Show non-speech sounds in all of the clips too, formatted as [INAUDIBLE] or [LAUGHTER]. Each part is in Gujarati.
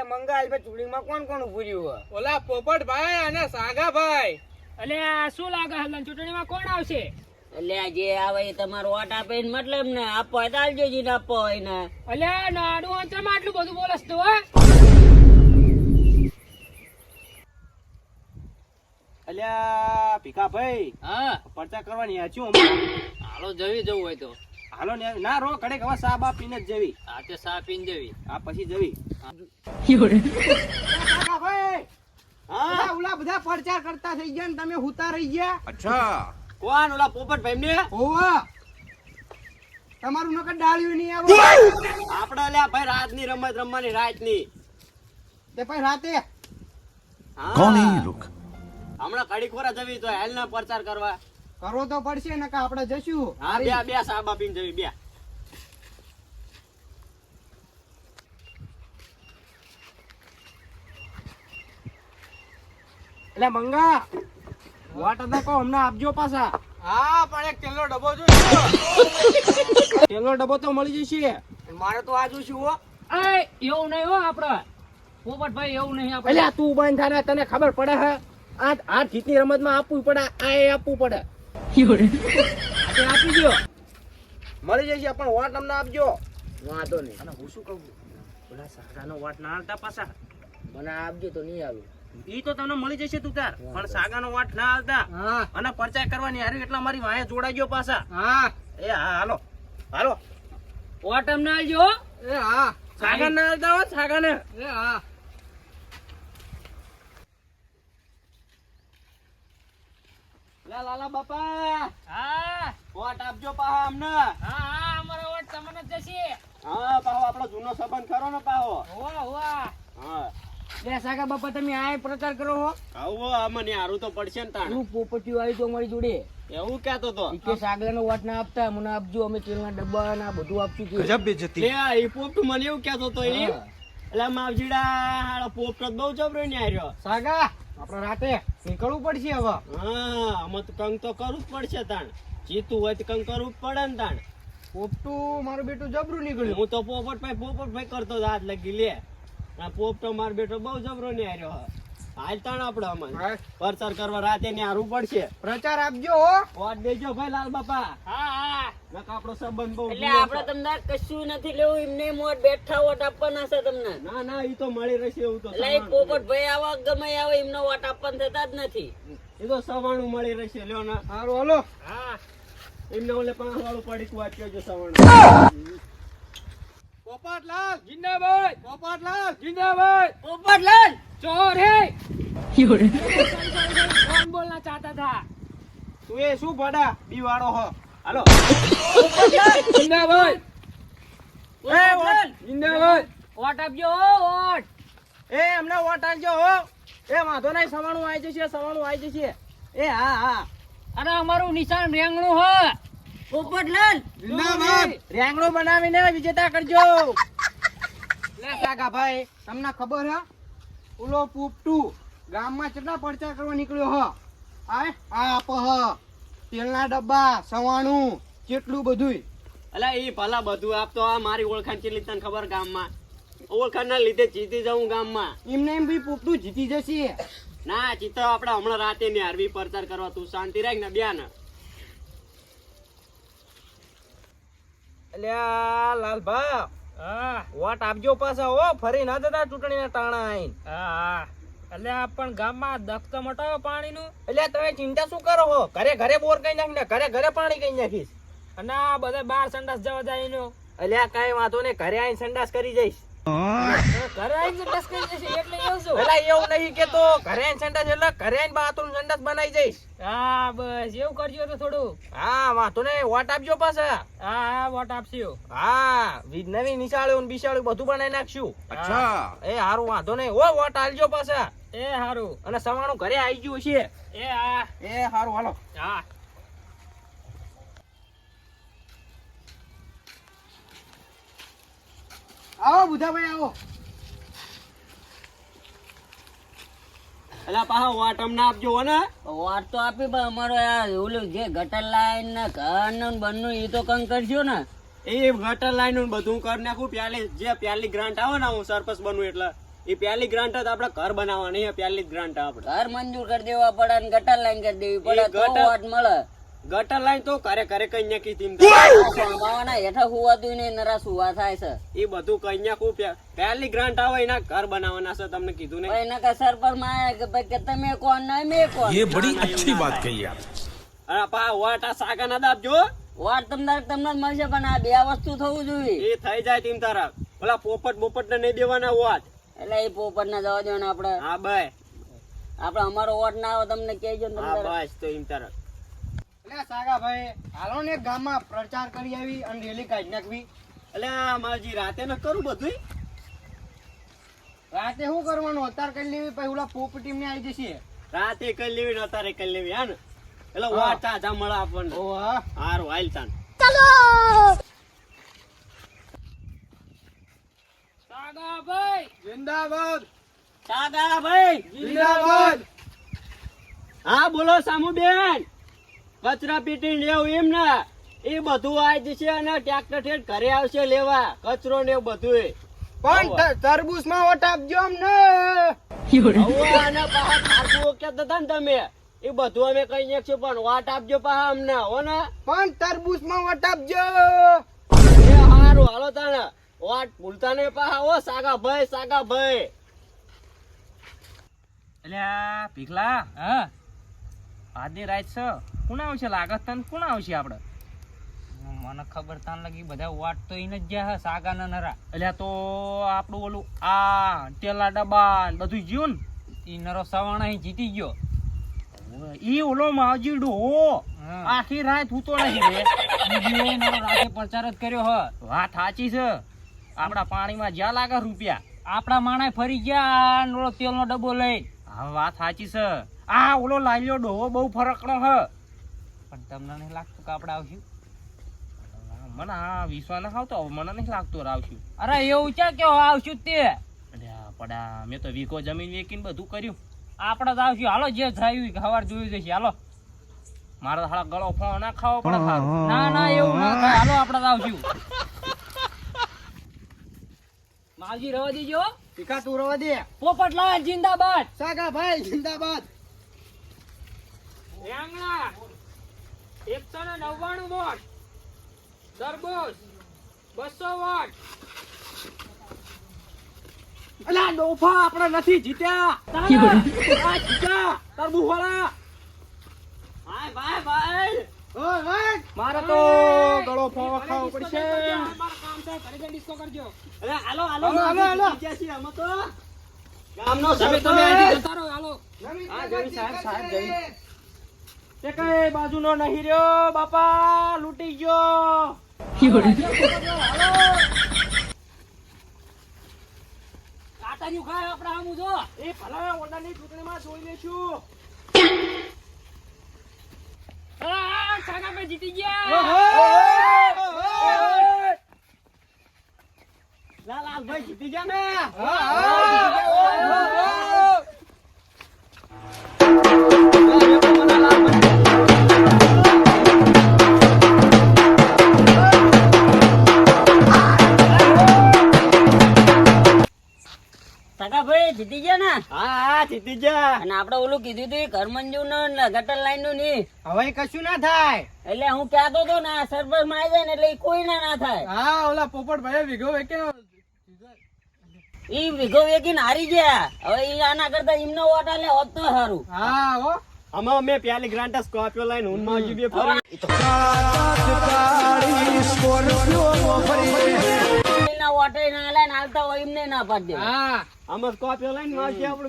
એટલે મંગાલ ભાઈ ચૂડીમાં કોણ કોણ ઉભું રહ્યું? ઓલા પોપટભાઈ અને સાગાભાઈ. એટલે શું લાગે હલન ચૂંટણીમાં કોણ આવશે? એટલે જે આવે એ તમારો વોટ આપે ને મતલબ ને આપો તો આલજો જી ને આપો હોય ને. એટલે નાડું અંચમાં આટલું બધું બોલસ તું હે. અલ્યા ભીખાભાઈ હા. પડતા કરવાની હમણાં. હાલો જવી જવું હોય તો. હાલો ને ના રો કડે હવે સા બા પીને જ જવી. આ તે સા પીને જવી. આ પછી જવી. 有人。હા. ઓલા બધા ડાળ્યું નહીં આવું રાતની રમત રમવાની રાતની તે ભાઈ રાતે કોણ હે હમણાં કડી ખોરા જવી તો હેલ પ્રચાર કરવા. કરવો તો પડશે ને કે આપણે જશું. બે બે સાબા પીન જવી બે. એટલે મંગા વાટ હતા કહો હમણાં આપજો પાછા. હા પણ એક તેલનો ડબ્બો જો તેલનો ડબ્બો તો મળી જશે. મારે તો આજુ શું હો. એ એવું નહીં હો આપડે પોપટભાઈ એવું નહીં આપણે. એટલે તું બંધ થાય તને ખબર પડે હે? આ આ જીતની રમતમાં આપવું પડે આ એ આપવું પડે. આપણે આપી દો મળી જશે પણ વાટ અમને આપજો. વાંધો નહીં. અને હું શું કહું? બધા સારાનો વાટ ના આવતા પાછા. મને આપજો તો નહીં આલું ઈ તો તમને મળી જશે તું તાર. પણ સાગાનો વાટ ના હાલતા અને પરચા કરવાની હારી એટલા મારી વાંહે જોડાઈ ગયો પાછા. હા. એ હા હાલો. હાલો. વોટ અમને આવજો એ હા. સાગા ના હાલતા હો સાગા ને એ હા. લાલા બાપા. હા. વોટ આપજો પાહા અમને. હા હા અમારો વોટ તમને જશે. હા પાહો આપણો જૂનો સંબંધ ખરો ને પાહો. હોવા હોવા. હા. લે સાગા બાપા તમે આ પ્રચાર કરો હો. આવો આ હારું તો પડશે ને તાણ. હું પોપટી આવી તો અમારી જોડે. એવું કહેતો તો. કે સાગલાનો વાટ ના આપતા મને આપજો અમે તેલના ડબ્બા ના બધું આપશું કે. ગજબ બેજતી. લે એ પોપટ મને એવું કહેતો તો એ એટલે માવજીડા હાડો પોપટ બહુ જબરો ને આર્યો. સાગા આપણે રાતે નીકળવું પડશે હવે. હા અમે તો કંગ તો કરવું જ પડશે તાણ. જીતું હોય તો કંગ કરવું પડે ને તાણ. પોપટું મારું બેટું જબરું નીકળ્યું. હું તો પોપટ ભાઈ પોપટ ભાઈ કરતો હાથ લગી લે. આ પોપટો માર બેટો બહુ જબરો ને આર્યો હાલતાણ હાલ તાણ આપણે અમને. પ્રચાર કરવા રાતે ને હારું પડશે. પ્રચાર આપજો વોટ દેજો ભાઈ લાલ બાપા. હા હા. આપણો સંબંધ બહુ એટલે આપણે તમને કશું નથી લેવું એમને મોટ બેઠા વોટ આપવાના છે તમને. ના ના ઈ તો મળી રહેશે એવું તો એટલે પોપટ ભાઈ આવા ગમે આવે એમનો વોટ આપવાના થતા જ નથી. એ તો સવાણું મળી રહેશે લ્યો ના. સારું હાલો. હા. એમને ઓલે પાંચ વાળું પડીક વાત છે સવાણું. પોપટલાલ જિંદાબાદ પોપટલાલ जिंदाबाद પોપટલાલ चोर है कौन बोलना चाहता था તું એ શું પડા બી વાળો હો હાલો जिंदाबाद એ વોટ जिंदाबाद वोट આપજો હો વોટ એ એમને વોટ આલજો હો એ વાંધો નહીં સવાણું આવી જશે સવાણું આવી જશે એ હા હા અરે અમારું નિશાન રેંગણું હો પોપટલાલ જિંદાબાદ. રેંગણો બનાવીને વિજેતા કરજો. લે કાકા ભાઈ તમને ખબર હે? ઓલો પોપટુ ગામમાં કેટલા પડચા કરવા નીકળ્યો હ? આ આ આપ હ. તેલના ડબ્બા સવાણું કેટલું બધુંય. અલા એ ભલા બધું આપતો આ મારી ઓળખાણ કેટલી તને ખબર ગામમાં? ઓળખાણના લીધે જીતી જાઉં ગામમાં. એમને એમ બી પોપટું જીતી જશે. ના જીતો આપણે હમણાં રાતે ને હરવી પરચાર કરવા તું શાંતિ રાખ ને બ્યા ને અલ્યા લાલભા હા. વોટ આપજો પાછા હો ફરી ના જતા ચૂંટણીના ટાણા આઈન. હા એટલે આ પણ ગામમાં દખ તો મટાવો પાણીનું. એટલે તમે ચિંતા શું કરો હો? ઘરે ઘરે બોર કઈ નાખ ને ઘરે ઘરે પાણી કઈ નાખીશ. અને આ બધા બાર સંડાસ જવા જાય અલ્યા કઈ વાંધો નહીં ઘરે આવીને સંડાસ કરી જઈશ. એવું નહીં ઘરે સંડાસ વોટ આપજો પાછા. હા હા હા નવી નિશાળ્યું બિશાળ્યું બધું બનાવી નાખશું. અચ્છા. એ હારું વાંધો નહીં. ઓ વોટ આલજો પાછા. એ હારું. અને સવાણું ઘરે આવી ગયું છે એ આવો બુધાભાઈ આવો. અલા પાછા વાટ અમને આપજો ને. વાટ તો આપી પણ અમારો યાર ઓલું જે ગટર લાઈન ને ઘર ને બનનું એ તો કંઈ કરજો ને. એ ગટર લાઈનનું બધું કરી નાખું. પ્યાલી જે પ્યાલી ગ્રાન્ટ આવે ને હું સરપંચ બનવું એટલે એ પહેલી ગ્રાન્ટ જ આપણે ઘર બનાવવાની પહેલી ગ્રાન્ટ આપણે. ઘર મંજૂર કરી દેવા પડે અને ગટર લાઈન કરી દેવી પડે તો ગટર- વોટ મળે. ગટર લાઈન તો કરે કરે કન્યા કી તીમ સંભાવના હેઠા હુવાતું ને નરા સુવા થાય છે. એ બધું કન્યા કુ પહેલી ગ્રાન્ટ આવે એના ઘર બનાવવાના છે તમને કીધું ને? એના કા સર પરમાં કે ભાઈ કે તમે કોણ ના મે કોણ? એ બડી અચ્છી વાત કહી આપ અરે પા વાટા સાગા ના દાબજો વાર તમને તમને મળશે પણ આ બે વસ્તુ થવું જોઈએ. એ થઈ જાય ટીમ તારા. ઓલા પોપટ બોપટ ને નહીં દેવાના વાત એટલે એ પોપટ ના જવા દેવાના આપડે હા ભાઈ આપડે અમારો વોટ ના આવે તમને કહેજો બસ તો એમ તારા. એટલે સાગાભાઈ હાલો ને ગામમાં પ્રચાર કરી આવી અને રેલી કાઢી નાખવી. એટલે માજી રાતે ન કરું બધું રાતે શું કરવાનું? અત્યારે કરી લેવી પછી ઓલા પોપટી ને આવી જશે. રાતે કઈ લેવી ને અત્યારે કઈ લેવી હા ને? એટલે હા. વાત તાજા મળે આપણને. ઓ હા. હારું હાલ તાન. સાગાભાઈ! જિંદાબાદ! સાગા ભાઈ જિંદાબાદ! હા બોલો સામુ બેન કચરા પેટી લેવું એમ ના. એ બધું આવી જશે અને ટ્રેક્ટર ઠેઠ ઘરે આવશે લેવા. કચરો ને એવું બધું પણ તરબૂચમાં ઓટ આપજો અમને તમે. એ બધું અમે કઈ નાખશું પણ વાટ આપજો પાછા અમને હો ને. પણ તરબૂચમાં વટ આપજો એ હારું હાલો તાને વાટ ભૂલતા નહીં પાહા ઓ સાગા ભાઈ સાગા ભાઈ. એટલે પીકલા હા. આધી રાત છે. કોણ આવશે? લાગત તને કોણ આવશે આપણે મને ખબર તાન લગી બધા વાટ તો એને જ ગયા હે સાગા ના નરા. એટલે તો આપણું ઓલું આ તેલા ડબ્બા બધું જ્યું ને એ નરો સવાણા અહીં જીતી ગયો. ઈ ઓલો માવજી હો. આખી રાત હૂતો નહીં રે. બીજી નરો રાતે પ્રચાર જ કર્યો હ. વાત સાચી છે. આપણા પાણીમાં જ્યાં લાગે રૂપિયા. આપણા માણા ફરી ગયા નોળો તેલનો ડબ્બો લઈ હા વાત સાચી છે. આ ઓલો લાલ્યો ડોહો બહુ ફરકનો હ. પણ તમને નહીં લાગતું કે આપણે આવશું? મને આ વિશ્વાસ ના આવતો મને નહીં લાગતું આવશું. અરે એવું છે કે આવશું તે. પડા મેં તો વીઘો જમીન વેકીને બધું કર્યું. આપણે તો આવશું. હાલો જે થયું ખબર જોયું જશે હાલો. મારે તો હાલા ગળો ફો ના ખાવો પણ સારું. ના ના એવું ના થાય. હાલો આપણે તો આવશું. [LAUGHS] માવજી રવા દીજો. ટીકા તું રવા દે પોપટલાલ જિંદાબાદ. સાગાભાઈ જિંદાબાદ. રેંગણા એકસો ને નવ્વાણું વોટ. તરબૂચ બસો વોટ. અલા ડોફા આપણે નથી જીત્યા. આ જીત્યા તરબૂચ વાળા ભાઈ ભાઈ ભાઈ. મારે તો ગળો ફોવો ખાવો પડશે. અરે હાલો હાલો હાલો, હાલો, હાલો. જીત્યા છીએ અમે તો. ગામનો તમે તમે સરપંચ. અહીંથી જતા રહો હાલો. હા, જય સાહેબ, સાહેબ, જય. તે કઈ બાજુનો નહીં રહ્યો બાપા લૂટી ગયો. કાતરિયું ખાય આપણે આમ જો. એ ભલા ઓરડાની ચૂંટણીમાં જોઈ લેશું આ, સાગાભાઈ જીતી ગયા. લાલભાઈ જીતી ગયા ને? હા જા. અને આપણે ઓલું કીધું તું ઘર મંજૂરનું ને ગટર લાઈનનું નહીં હવે કશું ના થાય. એટલે હું કહેતો હતો ને સરપંચમાં આવી જાય ને એટલે કોઈ ના ના થાય. હા ઓલા પોપટ ભાઈ વિગો વેકે ઈ વિઘો વેકીને હારી ગયા. હવે ઈ આના કરતા એમનો વોટ આલે હોત તો સારું હા હો. અમે અમે પેલી ગ્રાન્ટ સ્કોર્પિયો લાઈન હું માં બે ફરી. એના વોટે ના આલે ને હાલતા હોય એમને ના પાડી દે. હા. લઈને આપણે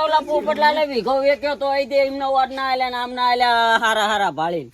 ઓલા વિઘો વેક્યો તો અહીં તે એમનો વોટ ના ને આમ ના આલ્યા હારા હારા ભાળી